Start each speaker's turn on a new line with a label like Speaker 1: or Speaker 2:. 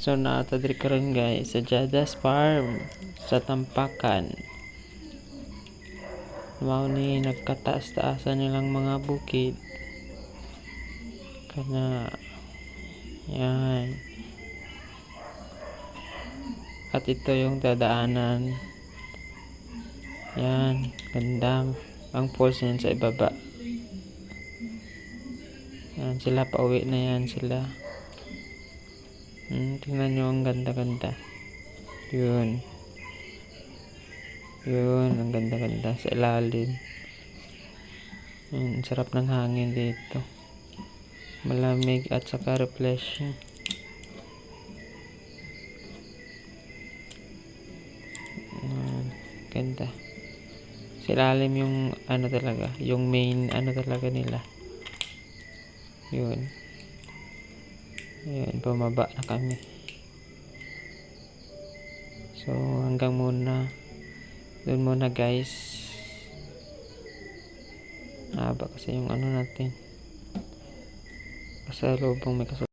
Speaker 1: So naata diri karon guys sa Jadas Farm sa Tampakan. Mao ni nagkataas-taasan nilang mga bukid. Kana yan. At ito yung dadaanan. Yan, ganda. Ang falls niyan sa ibaba. Yan, sila pauwi na yan sila. Hmm, tingnan nyo ang ganda-ganda. Yun. Yun, ang ganda-ganda sa ilalim. Yun, sarap ng hangin dito. Malamig at saka refreshing. Yun, ganda. Sa ilalim yung ano talaga, yung main ano talaga nila. Yun. Ayan, bumaba na kami. So, hanggang muna. Doon muna guys. Haba kasi yung ano natin. Kasalubong may kasalubong.